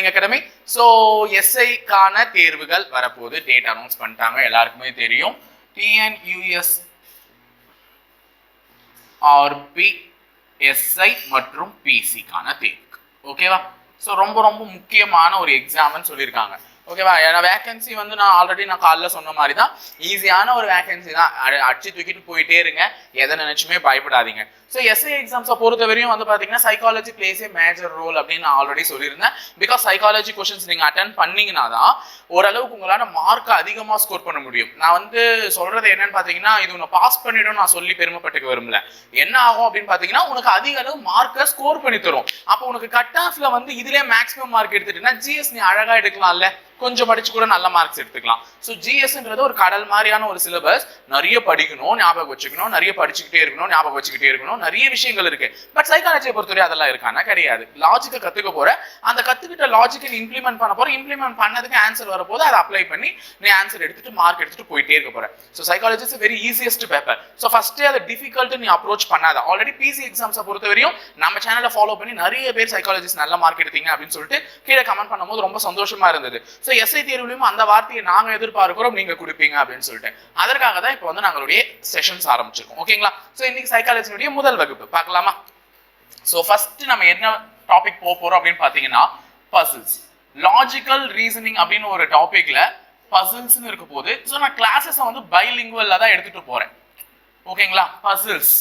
Learning academy so எஸ்ஐக்கான தேர்வுகள் வரப்போகுது. Date announce பண்ணிட்டாங்க. எல்லாருக்குமே தெரியும். டிஎன்யூஎஸ் ஆர்பி எஸ்ஐ மற்றும் பிசிக்கான தேர்வு ஓகேவா ஸோ ரொம்ப ரொம்ப முக்கியமான ஒரு எக்ஸாம்னு சொல்லியிருக்காங்க. ஓகேவா ஏன்னா வேகன்சி வந்து நான் ஆல்ரெடி நான் காலைல சொன்ன மாதிரி தான் ஈஸியான ஒரு வேகன்சி தான். அடிச்சு தூக்கிட்டு போயிட்டே இருங்க. எதை நினைச்சுமே பயப்படாதீங்க. ஸோ எஸ்ஐ எக்ஸாம்ஸை பொறுத்த வரையும் வந்து பார்த்தீங்கன்னா psychology plays a major role அப்படின்னு நான் ஆல்ரெடி சொல்லியிருந்தேன். பிகாஸ் சைக்காலஜி கொஷின்ஸ் நீங்கள் அட்டன் பண்ணீங்கன்னா தான் ஓரளவுக்கு உங்களால் மார்க் அதிகமாக ஸ்கோர் பண்ண முடியும். நான் வந்து சொல்கிறது என்னன்னு பார்த்தீங்கன்னா இது உன்னை பாஸ் பண்ணிடும் நான் சொல்லி பெருமைப்பட்டுக்க விரும்பல. என்ன ஆகும் அப்படின்னு பார்த்தீங்கன்னா உனக்கு அதிக அளவு மார்க்கை ஸ்கோர் பண்ணி தரும். அப்போ உனக்கு கட் ஆஃப்ல வந்து இதுலேயே மேக்ஸிமம் மார்க் எடுத்துட்டுனா ஜிஎஸ் நீ அழகாக எடுக்கலாம்ல. கொஞ்சம் படிச்சு கூட நல்ல மார்க்ஸ் எடுத்துக்கலாம். ஸோ ஜிஎஸ்ன்றது ஒரு கடல் மாதிரியான ஒரு சிலபஸ் நிறைய படிக்கணும் ஞாபகம் வச்சுக்கணும். நிறைய படிச்சுக்கிட்டே இருக்கணும் ஞாபகம் வச்சுக்கிட்டே இருக்கணும். நிறைய விஷயங்கள் இருக்கு. பட் சைக்காலஜியை பொறுத்தவரை அதெல்லாம் இருக்கானா கிடையாது. லாஜிக்கை கத்துக்க போற அந்த கத்துக்கிட்ட லாஜிக்கை இம்ப்ளிமெண்ட் பண்ண போற இம்ப்ளிமெண்ட் பண்ணதுக்கு ஆன்சர் வரப்போது அதை அப்ளை பண்ணி நீ ஆன்சர் எடுத்துட்டு மார்க் எடுத்துட்டு போயிட்டே இருக்க போற. So psychology is very easiest paper so ஃபர்ஸ்டே அதை டிஃபிகல்ட் நீ அப்ரோச் பண்ணாத. ஆல்ரெடி பிசி எக்ஸாம்ஸை பொறுத்த வரையும் நம்ம சேனலை ஃபாலோ பண்ணி நிறைய பேர் சைக்காலஜிஸ்ட் நல்ல மார்க் எடுத்தீங்க அப்படின்னு சொல்லிட்டு கீழே கமெண்ட் பண்ணும்போது ரொம்ப சந்தோஷமா இருந்தது. ஸோ ஸோ எஸ்ஐ தேர்வுலையும் அந்த வார்த்தையை நாங்கள் எதிர்பார்க்கிறோம் நீங்கள் கொடுப்பீங்க அப்படின்னு சொல்லிட்டு அதற்காக தான் இப்போ வந்து நாங்களுடைய செஷன்ஸ் ஆரம்பிச்சிருக்கோம். ஓகேங்களா ஸோ இன்னைக்கு சைக்காலஜினுடைய முதல் வகுப்பு. பார்க்கலாமா? ஸோ ஃபர்ஸ்ட் நம்ம என்ன டாபிக் போக போகிறோம் அப்படின்னு பார்த்தீங்கன்னா பசில்ஸ் லாஜிக்கல் ரீசனிங் அப்படின்னு ஒரு டாபிக்ல பசில்ஸ்னு இருக்க போது ஸோ நான் கிளாஸஸை வந்து பைலிங்குவல்ல தான் எடுத்துகிட்டு போகிறேன் ஓகேங்களா பசில்ஸ்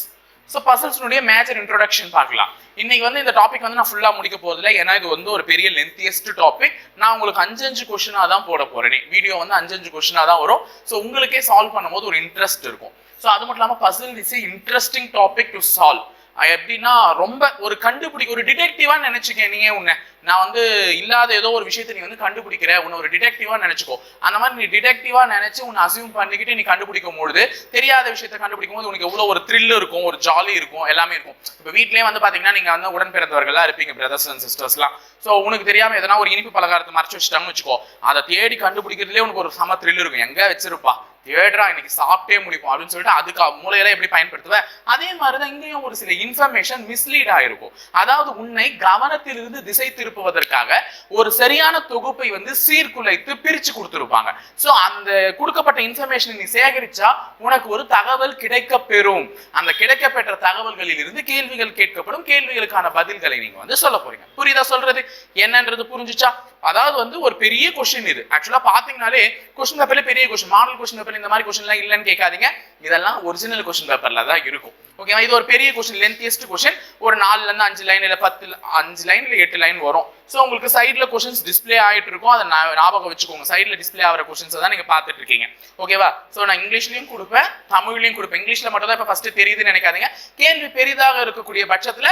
ஸோ பசில்ஸ்னுடைய மேஜர் இன்ட்ரோடக்ஷன் பார்க்கலாம். இன்னைக்கு வந்து இந்த டாபிக் வந்து நான் ஃபுல்லாக முடிக்க போதில்லை ஏன்னா இது வந்து ஒரு பெரிய லென்த்தியஸ்ட் டாபிக் நான் உங்களுக்கு அஞ்சு அஞ்சு கொஷினாக தான் போட போகிறேன் வீடியோ வந்து அஞ்சு அஞ்சு கொஷினாக தான் வரும். ஸோ உங்களுக்கே சால்வ் பண்ணும்போது ஒரு இன்ட்ரெஸ்ட் இருக்கும். ஸோ அது மட்டும் இல்லாமல் puzzle is interesting topic to solve எப்படின்னா ரொம்ப ஒரு கண்டுபிடிக்க ஒரு டிடெக்டிவா நினைச்சுக்க நீயே உன்னை. நான் வந்து இல்லாத ஏதோ ஒரு விஷயத்தை நீ வந்து கண்டுபிடிக்கிற உன்னை ஒரு டிடெக்டிவா நினைச்சுக்கோ. அந்த மாதிரி நீ டிடெக்டிவா நினைச்சு உன்னை அசியூம் பண்ணிக்கிட்டு நீ கண்டுபிடிக்கும் பொழுது தெரியாத விஷயத்தை கண்டுபிடிக்கும் போது உனக்கு எவ்வளவு ஒரு த்ரில் இருக்கும் ஒரு ஜாலி இருக்கும் எல்லாமே இருக்கும். இப்போ வீட்லயே வந்து பாத்தீங்கன்னா நீங்க வந்து உடன் பிறந்தவர்களா இருப்பீங்க பிரதர்ஸ் அண்ட் சிஸ்டர்ஸ்லாம் ஸோ உனக்கு தெரியாம எதனா ஒரு இனிப்பு பலகாரத்தை மறைச்சு வச்சுட்டாங்கன்னு வச்சுக்கோ. அதை தேடி கண்டுபிடிக்கிறதுலே உனக்கு ஒரு சம த்ரில் இருக்கும். எங்க வச்சிருப்பா? தேடுறா இன்னைக்கு சாப்பிட்டே முடிப்போம் அப்படின்னு சொல்லிட்டு அதுக்கு மூளையில எப்படி பயன்படுத்துவேன் அதே மாதிரிதான் இங்கேயும் ஒரு சில இன்ஃபர்மேஷன் மிஸ்லீட் ஆயிருக்கும். அதாவது உன்னை கவனத்திலிருந்து திசை திருப்புவதற்காக ஒரு சரியான தொகுப்பை வந்து சீர்குலைத்து பிரிச்சு கொடுத்துருப்பாங்க. சோ அந்த கொடுக்கப்பட்ட இன்ஃபர்மேஷன் நீ சேகரிச்சா உனக்கு ஒரு தகவல் கிடைக்க பெறும் அந்த கிடைக்கப்பெற்ற தகவல்களில் இருந்து கேள்விகள் கேட்கப்படும். கேள்விகளுக்கான பதில்களை நீங்க வந்து சொல்ல போறீங்க. புரியுதா சொல்றது? என்னன்றது புரிஞ்சுச்சா? அதாவது வந்து ஒரு பெரிய கொஸ்டின் இது. ஆக்சுவலா பாத்தீங்கன்னாலே கொஸ்டின் பேப்பர்ல பெரிய கொஸ்டின் மாடல் கொஸ்டின் பேப்பர் இந்த மாதிரி கொஸ்டின் எல்லாம் இல்லைன்னு கேட்காதீங்க. இதெல்லாம் ஒரிஜினல் கொஸ்டின் பேப்பர்ல தான் இருக்கும். ஓகேவா இது ஒரு பெரிய கொஸ்டின் லென்த்தியஸ்ட் கொஸ்டின் ஒரு நாலுலேருந்து அஞ்சு லைன் இல்லை பத்து அஞ்சு லைன் இல்லை எட்டு லைன் வரும். ஸோ உங்களுக்கு சைடில் கொஷின்ஸ் டிஸ்ப்ளே ஆயிட்டு இருக்கும். அதை ஞாபகம் வச்சுக்கோங்க. சைடில் டிஸ்ப்ளே ஆகிற கொஷின்ஸை தான் நீங்க பார்த்துட்டு இருக்கீங்க. ஓகேவா ஸோ நான் இங்கிலீஷ்லயும் கொடுப்பேன் தமிழ்லையும் கொடுப்பேன். இங்கிலீஷ்ல மட்டும் தான் இப்போ ஃபர்ஸ்ட் தெரியுதுன்னு நினைக்காதீங்க. கேள்வி பெரிதாக இருக்கக்கூடிய பட்சத்துல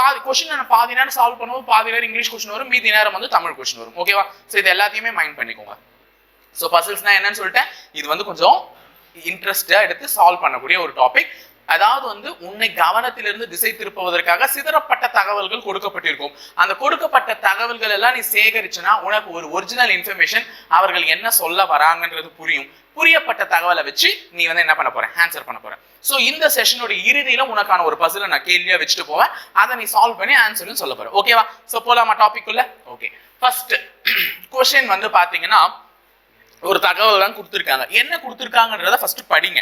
பாதி கொஷின் நான் பாதி நேரம் சால்வ் பண்ணுவோம் பாதி நேரம் இங்கிலீஷ் கொஷின் வரும் மீதி நேரம் வந்து தமிழ் கொஷின் வரும். ஓகேவா ஸோ இது எல்லாத்தையுமே மைண்ட் பண்ணிக்கோங்க. ஸோ பசில்ஸ்னா என்னன்னு சொல்லிட்டேன். இது வந்து கொஞ்சம் இன்ட்ரெஸ்டா எடுத்து சால்வ் பண்ணக்கூடிய ஒரு டாபிக் அதாவது வந்து உன்னை கவனத்திலிருந்து திசை திருப்புவதற்காக சிதறப்பட்ட தகவல்கள் கொடுக்கப்பட்டிருக்கும். அந்த கொடுக்கப்பட்ட தகவல்கள் எல்லாம் நீ சேகரிச்சுனா உனக்கு ஒரு ஒரிஜினல் இன்ஃபர்மேஷன் அவர்கள் என்ன சொல்ல வராங்கன்றது புரியும். புரியப்பட்ட தகவலை வச்சு நீ வந்து என்ன பண்ண போற? ஆன்சர் பண்ண போற. ஸோ இந்த செஷனோட இறுதியில உனக்கான ஒரு பசில நான் கேள்வியா வச்சுட்டு போவேன். அதை நீ சால்வ் பண்ணி ஆன்சரும் சொல்ல போற. ஓகேவா ஸோ போலாமா டாபிக் உள்ள ஓகே ஃபர்ஸ்ட் கொஸ்டின் வந்து பாத்தீங்கன்னா ஒரு தகவல் தான் கொடுத்துருக்காங்க. என்ன கொடுத்துருக்காங்கன்றத ஃபர்ஸ்ட் படிங்க.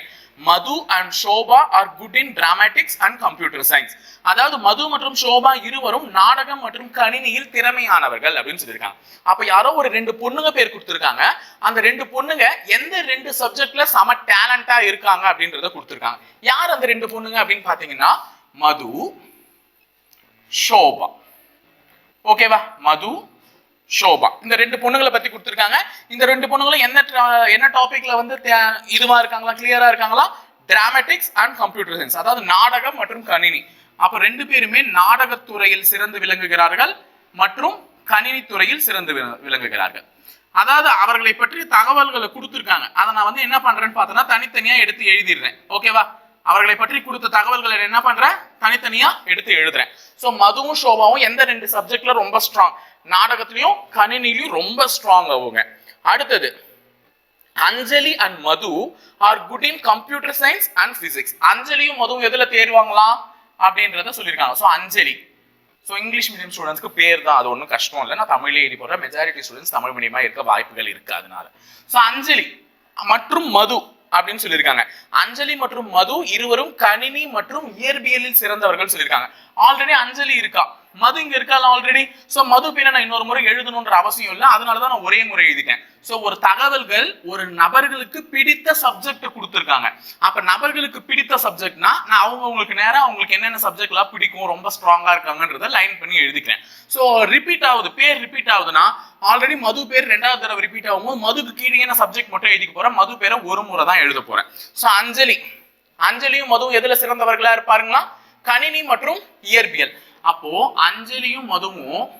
Madhu and Shobha are good in dramatics and computer science அதாவது மது மற்றும் ஷோபா இருவரும் நாடகம் மற்றும் கணினியில் திறமையானவர்கள் அப்படின்னு சொல்லியிருக்காங்க. அப்ப யாரோ ஒரு ரெண்டு பொண்ணுங்க பேர் கொடுத்துருக்காங்க. அந்த ரெண்டு பொண்ணுங்க எந்த ரெண்டு சப்ஜெக்ட்ல சம டேலண்டா இருக்காங்க அப்படின்றத கொடுத்துருக்காங்க. யார் அந்த ரெண்டு பொண்ணுங்க அப்படின்னு பாத்தீங்கன்னா மது ஷோபா. ஓகேவா மது ஷோபா. இந்த ரெண்டு பொண்ணுங்களை பத்தி கொடுத்துருக்காங்க. இந்த ரெண்டு பொண்ணுங்களும் என்ன என்ன டாபிக்ல வந்து தே- இதுவா இருக்காங்களா கிளியரா இருக்காங்களா? டிராமட்டிக்ஸ் அண்ட் கம்ப்யூட்டர் சயின்ஸ் அதாவது நாடகம் மற்றும் கணினி. அப்ப ரெண்டு பேருமே நாடகத்துறையில் சிறந்து விளங்குகிறார்கள் மற்றும் கணினி துறையில் சிறந்து விள- விளங்குகிறார்கள். அதாவது அவர்களை பற்றி தகவல்களை கொடுத்துருக்காங்க. அதை நான் வந்து என்ன பண்றேன்னு பார்த்தோன்னா தனித்தனியா எடுத்து எழுதிடுறேன். ஓகேவா? அவர்களை பற்றி கொடுத்த தகவல்களை என்ன பண்றேன்? தனித்தனியா எடுத்து எழுதுறேன். ஸோ மதுவும் ஷோபாவும் எந்த ரெண்டு சப்ஜெக்ட்ல ரொம்ப ஸ்ட்ராங் நாடகத்திலையும் கணினிலையும் ரொம்ப ஸ்ட்ராங் அவங்க. அடுத்தது Anjali and Madhu are good in computer science and physics அஞ்சலியும் மதுவும் எதுல தேர்வாங்களாம் அப்படின்றத சொல்லியிருக்காங்க. So Anjali. So English medium ஸ்டூடெண்ட்ஸ்க்கு பேர் தான். அது ஒன்றும் கஷ்டம் இல்லை. நான் தமிழ்லேயே எழுதி போடுறேன். மெஜாரிட்டி ஸ்டூடெண்ட்ஸ் தமிழ் மீடியமாக இருக்க வாய்ப்புகள் இருக்கு அதனால. ஸோ அஞ்சலி மற்றும் மது. அப்படின்னு சொல்லியிருக்காங்க. அஞ்சலி மற்றும் மது இருவரும் கணினி மற்றும் இயற்பியலில் சிறந்தவர்கள் சொல்லியிருக்காங்க. ஆல்ரெடி அஞ்சலி இருக்கா? மது இங்க இருக்காது ஆல்ரெடி சோ மது பேரை நான் இன்னொரு முறை எழுதணுன்ற அவசியம் இல்லை. அதனாலதான் நான் ஒரே முறை எழுதிட்டேன். சோ ஒரு தகவல்கள் ஒரு நபர்களுக்கு பிடித்த சப்ஜெக்ட் கொடுத்துருக்காங்க. அப்ப நபர்களுக்கு பிடித்த சப்ஜெக்ட்னா நான் அவங்க உங்களுக்கு நேரம் அவங்களுக்கு என்னென்ன சப்ஜெக்ட்லாம் பிடிக்கும் ரொம்ப ஸ்ட்ராங்கா இருக்காங்கன்றத லைன் பண்ணி எழுதிக்கிறேன். சோ ரிப்பீட் ஆகுது. பேர் ரிப்பீட் ஆகுதுன்னா ஆல்ரெடி மது பேர் ரெண்டாவது தடவை ரிப்பீட் ஆகும்போது மதுக்கு கீழே நான் சப்ஜெக்ட் மட்டும் எழுதிக்க போறேன்? மது பேரை ஒரு முறை தான் எழுத போறேன். சோ அஞ்சலி. அஞ்சலியும் மதுவும் எதுல சிறந்தவர்களா இருப்பாருங்களா? கணினி மற்றும் இயற்பியல். அப்போ அஞ்சலியும் மதுவும்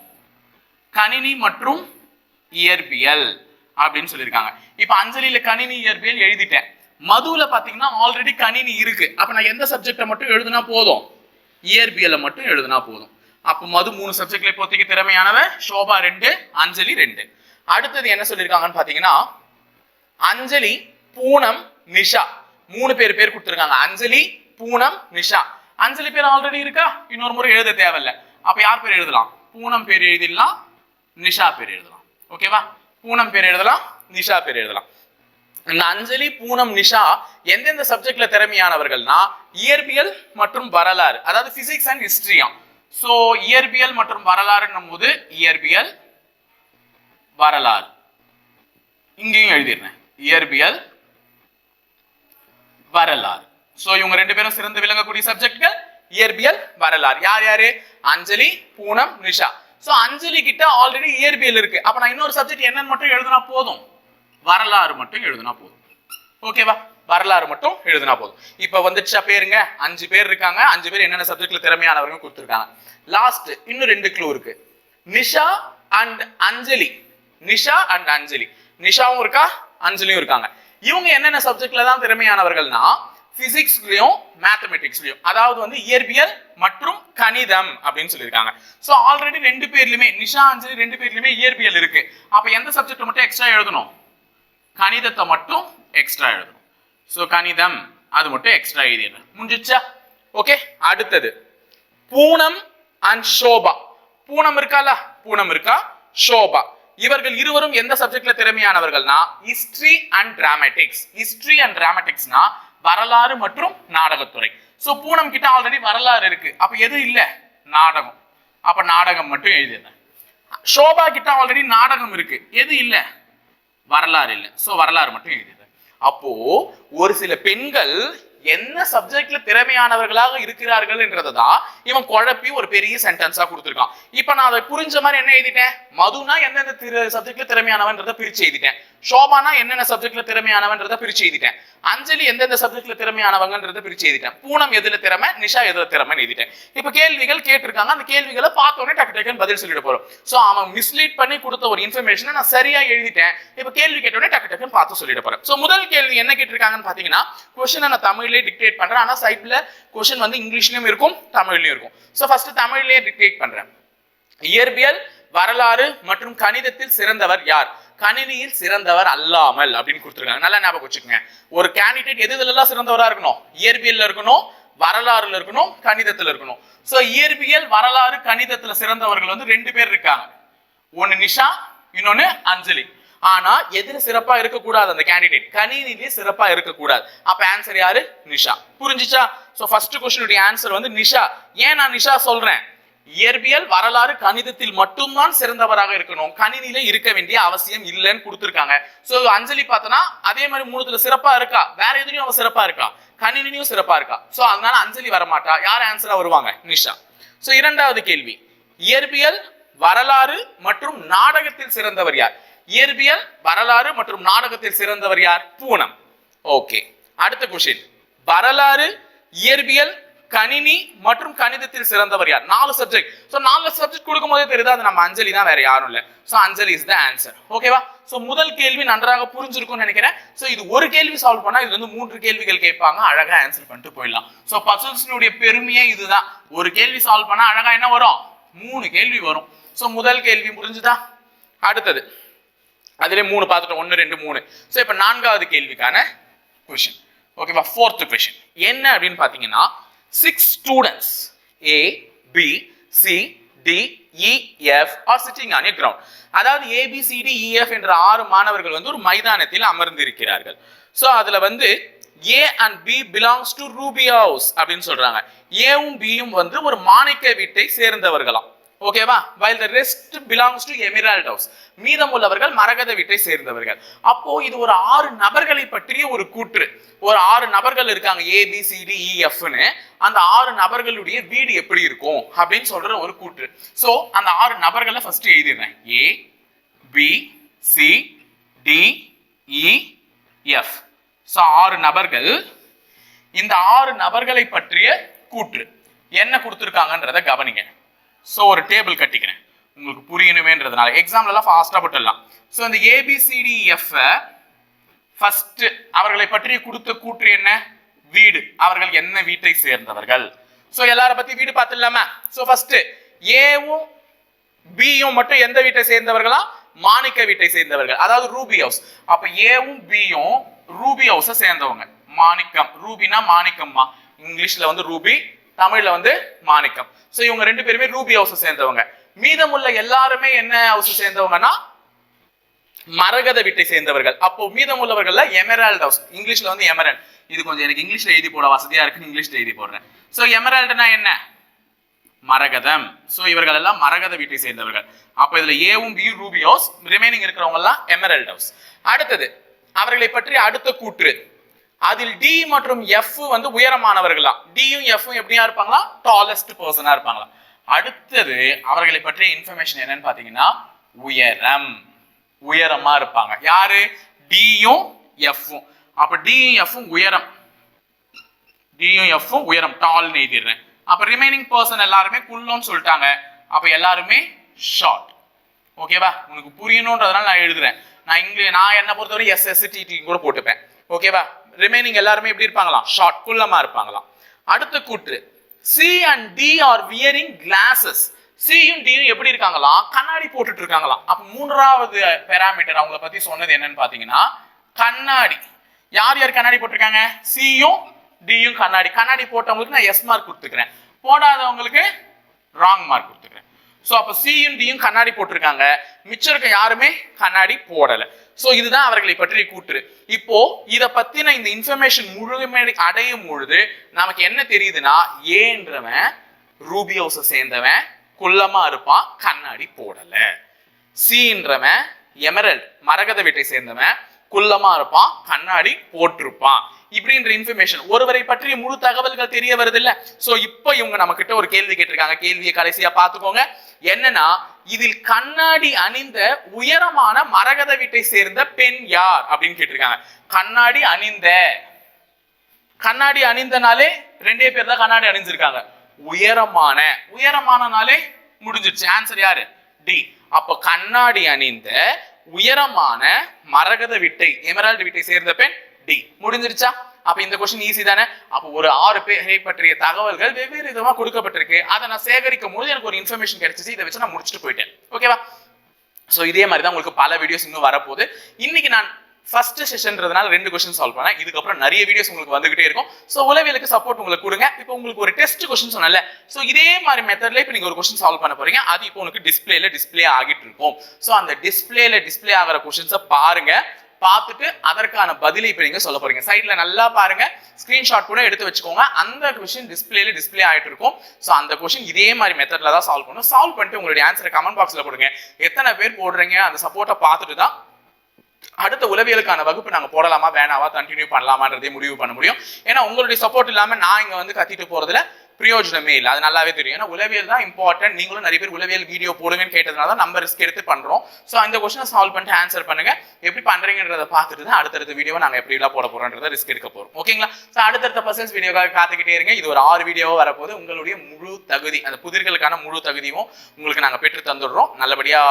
கணினி மற்றும் இயற்பியல் அப்படின்னு சொல்லியிருக்காங்க. இப்ப அஞ்சலியில கணினி இயற்பியல் எழுதிட்டேன். மதுவுல பாத்தீங்கன்னா ஆல்ரெடி கணினி இருக்கு. அப்ப நான் எந்த சப்ஜெக்டை மட்டும் எழுதுனா போதும்? இயற்பியலை மட்டும் எழுதுனா போதும். அப்போ மது மூணு சப்ஜெக்ட்ல இப்போதைக்கு திறமையானவ சோபா ரெண்டு அஞ்சலி ரெண்டு. அடுத்தது என்ன சொல்லியிருக்காங்கன்னு பாத்தீங்கன்னா அஞ்சலி பூனம் நிஷா. மூணு பேர் பேர் கொடுத்துருக்காங்க. அஞ்சலி பூனம் நிஷா. அஞ்சலி பேர் ஆல்ரெடி இருக்கா? இன்னொரு முறை எழுத தேவையில்ல. அப்ப யார் பேர் எழுதலாம்? பூனம் பேர் எழுதிடலாம் நிஷா பேர் எழுதலாம். ஓகேவா பூனம் பேர் எழுதலாம் நிஷா பேர் எழுதலாம். இந்த அஞ்சலி பூனம் நிஷா எந்தெந்த சப்ஜெக்ட்ல திறமையானவர்கள்னா இயற்பியல் மற்றும் வரலாறு அதாவது பிசிக்ஸ் அண்ட் ஹிஸ்டரியா ஸோ இயற்பியல் மற்றும் வரலாறுன்னும் போது இயற்பியல் வரலாறு. இங்கேயும் எழுதிடுறேன். இயற்பியல் வரலாறு. சோ இவங்க ரெண்டு பேரும் சிறந்து விளங்கக்கூடிய சப்ஜெக்ட்கள் இயற்பியல் வரலாறு. யார் யாரு? அஞ்சலி பூனம் நிஷா. சோ அஞ்சலி கிட்ட ஆல்ரெடி இயற்பியல் இருக்கு. அப்ப நான் இன்னொரு சப்ஜெக்ட் என்னன்னு மட்டும் எழுதுனா போதும். வரலாறு மட்டும் எழுதுனா போதும். ஓகேவா வரலாறு மட்டும் எழுதுனா போதும். இப்ப வந்துச்சா பேருங்க? அஞ்சு பேர் இருக்காங்க. அஞ்சு பேர் என்னென்ன சப்ஜெக்ட்ல திறமையானவங்க கொடுத்துருக்காங்க. லாஸ்ட் இன்னும் ரெண்டு க்ளூ இருக்கு. நிஷா அண்ட் அஞ்சலி. நிஷா அண்ட் அஞ்சலி. நிஷாவும் இருக்கா? அஞ்சலியும் இருக்காங்க. இவங்க என்னென்ன சப்ஜெக்ட்ல தான் திறமையானவர்கள்னா பிசிக்ஸ்லயும் மேத்தமெட்டிக்ஸ்லயும் அதாவது வந்து இயற்பியல் மற்றும் கணிதம் அப்படின்னு சொல்லியிருக்காங்க. ஸோ ஆல்ரெடி ரெண்டு பேர்லையுமே நிஷா அஞ்சலி ரெண்டு பேர்லையுமே இயற்பியல் இருக்கு. அப்போ எந்த சப்ஜெக்ட் மட்டும் எக்ஸ்ட்ரா எழுதணும்? கணிதத்தை மட்டும் எக்ஸ்ட்ரா எழுதணும். ஸோ கணிதம் அது மட்டும் எக்ஸ்ட்ரா எழுதிடுறேன் முடிஞ்சிச்சா ஓகே அடுத்தது. பூனம் அண்ட் ஷோபா. பூனம் இருக்கால பூனம் இருக்கா? ஷோபா. இவர்கள் இருவரும் எந்த சப்ஜெக்ட்ல திறமையானவர்கள்னா history and dramatics history and டிராமேட்டிக்ஸ்னா வரலாறு மற்றும் நாடகத்துறை. ஸோ பூனம் கிட்ட ஆல்ரெடி வரலாறு இருக்கு. அப்போ எது இல்லை? நாடகம். அப்போ நாடகம் மட்டும் எழுதிடுறேன். ஷோபா கிட்ட ஆல்ரெடி நாடகம் இருக்கு. எது இல்லை? வரலாறு இல்லை. ஸோ வரலாறு மட்டும் எழுதிடுறேன். அப்போ ஒரு சில பெண்கள் என்ன சப்ஜெக்ட்ல திறமையானவர்களாக இருக்கிறார்கள் என்றதான் இவன் குழப்பி ஒரு பெரிய சென்டென்ஸா கொடுத்துருக்கான். இப்ப நான் அதை புரிஞ்ச மாதிரி என்ன எழுதிட்டேன்? மதுனா எந்தெந்த சப்ஜெக்ட்ல திறமையானவன்றதை பிரிச்சு எழுதிட்டேன். ஷோபானா என்னென்ன சப்ஜெக்ட்ல திறமையானவன்றதை பிரிச்சு எழுதிட்டேன். அஞ்சலி எந்தெந்த சப்ஜெக்ட்ல திறமையானவங்கன்றதை பிரிச்சு எழுதிட்டேன். பூனம் எதுல திறமை நிஷா எதுல திறமைன்னு எழுதிட்டேன். இப்ப கேள்விகள் கேட்டிருக்காங்க. அந்த கேள்விகளை பார்த்த உடனே டக்கு டக்குன்னு பதில் சொல்லிட்டு போறோம். சோ அவன் மிஸ்லீட் பண்ணி கொடுத்த ஒரு இன்ஃபர்மேஷனை நான் சரியா எழுதிட்டேன். இப்ப கேள்வி கேட்ட உடனே டக்கு டக்குன்னு பார்த்து சொல்லிட்டு போறேன். சோ முதல் கேள்வி என்ன கேட்டிருக்காங்கன்னு பாத்தீங்கன்னா கொஸ்டின் நான் தமிழ்லேயே டிக்டேட் பண்ணுறேன் ஆனால் சைட்டில் கொஷின் வந்து இங்கிலீஷ்லயும் இருக்கும் தமிழ்லயும் இருக்கும். ஸோ ஃபஸ்ட்டு தமிழ்லேயே டிக்டேட் பண்ணுறேன் இயற்பியல் வரலாறு மற்றும் கணிதத்தில் சிறந்தவர் யார்? கணினியில் சிறந்தவர் அல்லாமல் அப்படின்னு கொடுத்துருக்காங்க. நல்லா ஞாபகம் வச்சுக்கோங்க. ஒரு கேண்டிடேட் எது இதுல எல்லாம் இருக்கணும்? இயற்பியல்ல இருக்கணும் வரலாறுல இருக்கணும் கணிதத்தில் இருக்கணும். ஸோ இயற்பியல் வரலாறு கணிதத்தில் சிறந்தவர்கள் வந்து ரெண்டு பேர் இருக்காங்க. ஒன்று நிஷா இன்னொன்று அஞ்சலி. ஆனா எதுல சிறப்பா இருக்கக்கூடாது அந்த கேண்டிடேட் கணினிலே சிறப்பா இருக்கக்கூடாது. அப்ப ஆன்சர் யாரு? நிஷா. புரிஞ்சுச்சா? சோ ஃபர்ஸ்ட் கொஸ்டினுடைய ஆன்சர் வந்து நிஷா. ஏன் நான் நிஷா சொல்றேன்? இயற்பியல் வரலாறு கணிதத்தில் மட்டும்தான் சிறந்தவராக இருக்கணும். கணினியில இருக்க வேண்டிய அவசியம் இல்லைன்னு கொடுத்துருக்காங்க. சோ அஞ்சலி பார்த்தனா அதே மாதிரி மூணுத்துல சிறப்பா இருக்கா? வேற எதுலயும் அவ சிறப்பா இருக்கா? கணினியும் சிறப்பா இருக்கா? சோ அதனால அஞ்சலி வரமாட்டா. யார் ஆன்சரா வருவாங்க? நிஷா. சோ இரண்டாவது கேள்வி. இயற்பியல் வரலாறு மற்றும் நாடகத்தில் சிறந்தவர் யார்? இயற்பியல் வரலாறு மற்றும் நாடகத்தில் சிறந்தவர் யார்? பூனம். ஓகே அடுத்த கொஸ்டின் வரலாறு இயற்பியல் கணினி மற்றும் கணிதத்தில் சிறந்தவர் யார்? நாலு சப்ஜெக்ட் ஸோ நாலு சப்ஜெக்ட் கொடுக்கும் போதே தெரியுது அது நம்ம அஞ்சலி தான் வேற யாரும் இல்லை. So Anjali is the answer ஓகேவா ஸோ முதல் கேள்வி நன்றாக புரிஞ்சிருக்கும்னு நினைக்கிறேன். ஸோ இது ஒரு கேள்வி சால்வ் பண்ணா இது வந்து மூன்று கேள்விகள் கேட்பாங்க. அழகா ஆன்சர் பண்ணிட்டு போயிடலாம். ஸோ பசல்ஸினுடைய பெருமையே இதுதான். ஒரு கேள்வி சால்வ் பண்ணா அழகா என்ன வரும்? மூணு கேள்வி வரும். ஸோ முதல் கேள்வி புரிஞ்சுதா? அடுத்தது. அதிலே மூணு பார்த்துட்டோம். ஒன்று ரெண்டு மூணு. ஸோ இப்போ நான்காவது கேள்விக்கான கொஷின் ஓகேவா ஃபோர்த் கொஷின் என்ன அப்படின்னு பார்த்தீங்கன்னா six students A B C D E F are sitting on a ground அதாவது A B C D E F e, என்ற ஆறு மாணவர்கள் வந்து ஒரு மைதானத்தில் அமர்ந்திருக்கிறார்கள். ஸோ அதில் வந்து A and B belongs to ruby house அப்படின்னு சொல்றாங்க. ஏவும் பியும் வந்து ஒரு மாணிக்க வீட்டை சேர்ந்தவர்களாம். ஓகேவா while the rest belongs to emerald house மீதம் உள்ளவர்கள் மரகத வீட்டை சேர்ந்தவர்கள். அப்போ இது ஒரு ஆறு நபர்களை பற்றிய ஒரு கூற்று. ஒரு ஆறு நபர்கள் இருக்காங்க ஏபிசிடிஇஎஃப்னு e, அந்த ஆறு நபர்களுடைய வீடு எப்படி இருக்கும்? அப்படின்னு சொல்ற ஒரு கூற்று. ஸோ அந்த ஆறு நபர்களை first எழுதிடுறேன். A B C D E F so ஆறு நபர்கள். இந்த ஆறு நபர்களை பற்றிய கூற்று. என்ன கொடுத்துருக்காங்கன்றத கவனிங்க. ஸோ ஒரு டேபிள் கட்டிக்கிறேன். உங்களுக்கு புரியணுமேன்றதுனால. எக்ஸாம்லலாம் ஃபாஸ்ட்டாக போட்டுடலாம். ஸோ இந்த ஏபிசிடிஎஃப்ஐ ஃபஸ்ட்டு அவர்களை பற்றி கொடுத்த கூற்று என்ன? வீடு. அவர்கள் என்ன வீட்டை சேர்ந்தவர்கள்? ஸோ எல்லாரை பத்தி வீடு பார்த்துடலாமா? ஸோ ஃபஸ்ட்டு ஏவும் பியும் மட்டும் எந்த வீட்டை சேர்ந்தவர்களா? மாணிக்க வீட்டை சேர்ந்தவர்கள். அதாவது ரூபி ஹவுஸ். அப்போ ஏவும் பியும் ரூபி ஹவுஸை சேர்ந்தவங்க. மாணிக்கம். ரூபினா மாணிக்கம்மா. இங்கிலீஷ்ல வந்து ரூபி தமிழ்ல வந்து மாணிக்கம். ஸோ இவங்க ரெண்டு பேருமே ரூபி ஹவுஸை சேர்ந்தவங்க. மீதமுள்ள எல்லாருமே என்ன ஹவுஸை சேர்ந்தவங்கன்னா மரகத வீட்டை சேர்ந்தவர்கள். அப்போ மீதமுள்ளவர்கள்ல எமரால்ட் ஹவுஸ் இங்கிலீஷ்ல வந்து எமரல் இது கொஞ்சம் எனக்கு இங்கிலீஷ்ல எழுதி போட வசதியா இருக்குன்னு இங்கிலீஷ்ல எழுதி போடுறேன். ஸோ எமரால்ட்னா என்ன? மரகதம். ஸோ இவர்கள் எல்லாம் மரகத வீட்டை சேர்ந்தவர்கள். அப்போ இதுல ஏவும் பியும் ரூபி ஹவுஸ் ரிமைனிங் இருக்கிறவங்க எல்லாம் எமரல்ட் ஹவுஸ் அடுத்தது அவர்களை பற்றி அடுத்த கூற்று. அதில் டி மற்றும் எஃப் வந்து உயரமானவர்களா? டியும் எஃப்பும் எப்படியா இருப்பாங்களா? டாலஸ்ட் பர்சனா இருப்பாங்களா? அடுத்தது அவர்களை பற்றிய இன்ஃபர்மேஷன் என்னன்னு பாத்தீங்கன்னா உயரம். உயரமா இருப்பாங்க. யாரு? டியும் எஃப்பும் அப்ப டியும் எஃப்பும் உயரம். டியும் எஃப்பும் உயரம். டால்னு எழுதிடுறேன். அப்ப ரிமைனிங் பர்சன் எல்லாருமே குள்ளோன்னு சொல்லிட்டாங்க. அப்ப எல்லாருமே ஷார்ட் ஓகேவா உனக்கு புரியணுன்றதுனால நான் எழுதுறேன். நான் இங்க நான் என்ன பொறுத்தவரை எஸ் எஸ் கூட போட்டுப்பேன். ஓகேவா ரிமைனிங் எல்லாருமே எப்படி இருப்பாங்களாம்? ஷார்ட் குள்ளமா இருப்பாங்களாம். அடுத்த கூற்று. C and D are wearing glasses சியும் டியும் எப்படி இருக்காங்களாம்? கண்ணாடி போட்டுட்டு இருக்காங்களாம். அப்ப மூன்றாவது பேராமீட்டர் அவங்கள பத்தி சொன்னது என்னன்னு பாத்தீங்கன்னா கண்ணாடி. யார் யார் கண்ணாடி போட்டிருக்காங்க? சியும் டியும் கண்ணாடி. கண்ணாடி போட்டவங்களுக்கு நான் எஸ் மார்க் கொடுத்துக்கிறேன். போடாதவங்களுக்கு ராங் மார்க் கொடுத்துக்கிறேன். ஸோ அப்போ சியும் டியும் கண்ணாடி போட்டிருக்காங்க. மிச்சம் இருக்க யாருமே கண்ணாடி போடலை. ஸோ இதுதான் அவர்களை பற்றிய கூற்று. இப்போ இதை பத்தின இந்த இன்ஃபர்மேஷன் முழுமை அடையும் பொழுது நமக்கு என்ன தெரியுதுன்னா ஏன்றவன் ரூபி ஹவுஸை சேர்ந்தவன் குள்ளமா இருப்பான் கண்ணாடி போடல. சீன்றவன் எமரல்ட் மரகத வீட்டை சேர்ந்தவன் குள்ளமா இருப்பான் கண்ணாடி போட்டிருப்பான். இப்படின்ற இன்ஃபர்மேஷன் ஒருவரை பற்றிய முழு தகவல்கள் தெரிய வருது இல்ல சோ இப்போ இவங்க நம்ம கிட்ட ஒரு கேள்வி கேட்டிருக்காங்க. கேள்வியை கடைசியா பாத்துக்கோங்க என்னன்னா இதில் கண்ணாடி அணிந்த உயரமான மரகத வீட்டை சேர்ந்த பெண் யார் அப்படின்னு கேட்டிருக்காங்க. கண்ணாடி அணிந்த. கண்ணாடி அணிந்தனாலே ரெண்டே பேர் தான் கண்ணாடி அணிஞ்சிருக்காங்க. உயரமான. உயரமானனாலே முடிஞ்சிருச்சு. ஆன்சர் யாரு? டி அப்ப கண்ணாடி அணிந்த உயரமான மரகத விட்டை எமரால்டு வீட்டை சேர்ந்த பெண் டி முடிஞ்சிருச்சா? அப்ப இந்த கொஸ்டின் ஈஸி தானே? அப்போ ஒரு ஆறு பேரை பற்றிய தகவல்கள் வெவ்வேறு விதமா கொடுக்கப்பட்டிருக்கு. அதை நான் சேகரிக்கும் போது எனக்கு ஒரு இன்ஃபர்மேஷன் கிடைச்சிச்சு. இதை வச்சு நான் முடிச்சுட்டு போயிட்டேன். ஓகேவா ஸோ இதே மாதிரி தான் உங்களுக்கு பல வீடியோஸ் இன்னும் வரப்போகுது. இன்னைக்கு நான் ஃபர்ஸ்ட் செஷன்றதுனால ரெண்டு கொஸ்டின் சால்வ் பண்ணேன். இதுக்கப்புறம் நிறைய வீடியோஸ் உங்களுக்கு வந்துகிட்டே இருக்கும். ஸோ உளவியலுக்கு சப்போர்ட் உங்களுக்கு கொடுங்க. இப்போ உங்களுக்கு ஒரு டெஸ்ட் கொஸ்டின் சொன்னல ஸோ இதே மாதிரி மெத்தட்ல இப்போ நீங்க ஒரு கொஸ்டின் சால்வ் பண்ண போறீங்க. அது இப்போ உங்களுக்கு டிஸ்பிளேல டிஸ்பிளே ஆகிட்டு இருக்கும். ஸோ அந்த டிஸ்பிளேல டிஸ்பிளே ஆகிற கொஸ்டின்ஸை பாருங்க. பார்த்துட்டு அதற்கான பதிலை இப்போ நீங்கள் சொல்ல போறீங்க. சைடில் நல்லா பாருங்க. ஸ்க்ரீன்ஷாட் கூட எடுத்து வச்சுக்கோங்க. அந்த கொஷின் டிஸ்பிளேல டிஸ்பிளே ஆகிட்டு இருக்கும். ஸோ அந்த கொஷின் இதே மாதிரி மெத்தடில் தான் சால்வ் பண்ணும். சால்வ் பண்ணிட்டு உங்களுடைய ஆன்சரை கமெண்ட் பாக்ஸில் போடுங்க. எத்தனை பேர் போடுறீங்க? அந்த சப்போர்ட்டை பார்த்துட்டு தான் அடுத்த உளவியலுக்கான வகுப்பு நாங்கள் போடலாமா? வேணாவா? கண்டினியூ பண்ணலாமான்றதே முடிவு பண்ண முடியும். ஏன்னா உங்களுடைய சப்போர்ட் இல்லாமல் நான் இங்கே வந்து கத்திட்டு போகிறதுல பிரயோஜனமே இல்லை. அது நல்லாவே தெரியும். ஏன்னா உளவியல் தான் இம்பார்ட்டன்ட் நீங்களும் நிறைய பேர் உளவியல் வீடியோ போடுங்கன்னு கேட்டதுனால தான் நம்ம ரிஸ்க் எடுத்து பண்றோம். ஸோ அந்த கொஸ்டினை சால்வ் பண்ணிட்டு ஆன்சர் பண்ணுங்க. எப்படி பண்றீங்கன்றத பார்த்துட்டு தான் அடுத்தடுத்த வீடியோ நாங்கள் எப்படி எல்லாம் போட போறோன்றத ரிஸ்க் எடுக்க போறோம். ஓகேங்களா ஸோ அடுத்தடுத்த பர்சன்ஸ் வீடியோக்காக காத்துக்கிட்டே இருங்க. இது ஒரு ஆறு வீடியோவாக வரப்போது உங்களுடைய முழு தகுதி அந்த புதிர்களுக்கான முழு தகுதியும் உங்களுக்கு நாங்கள் பெற்று தந்துடுறோம். நல்லபடியா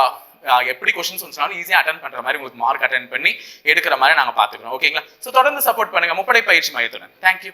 எப்படி கொஸ்டின்ஸ் வந்துச்சாலும் ஈஸியாக அட்டன் பண்ணுற மாதிரி உங்களுக்கு மார்க் அட்டன் பண்ணி எடுக்கிற மாதிரி நாங்கள் பார்த்துக்கிறோம். ஓகேங்களா ஸோ தொடர்ந்து சப்போர்ட் பண்ணுங்கள் முப்படை பயிற்சி மையத்துடன். தேங்க்யூ